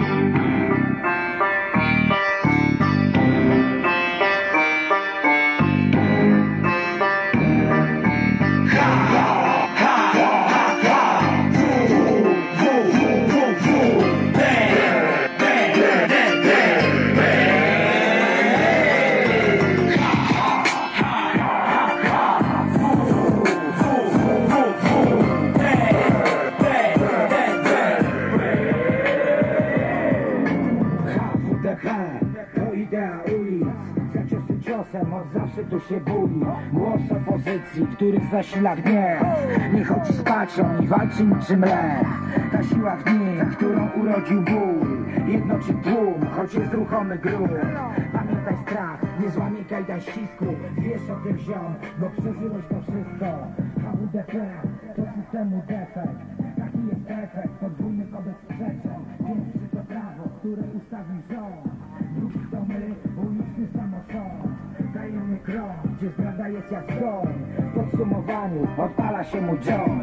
Música To idea ulic. Za ciosy ciosem od zawsze tu się boi Głos opozycji, których zasila gniew Nie. Chodzi z paczą i walczy niczym lew. Ta siła w nim, którą urodził ból. Jednoczy tłum, choć jest ruchomy grunt. Pamiętaj strach, nie złamie kajdan ścisku. Wiesz o tym ziom, bo przeżyłeś to wszystko. HWDP to systemu defekt. Taki jest efekt które ustawił rząd Drugi to my, uliczny samosąd Dajemy krok, gdzie zdrada jest jak zgon. W podsumowaniu odpala się mu John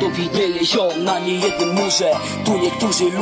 to widnieje ziom na niejednym murze. Tu niektórzy ludzie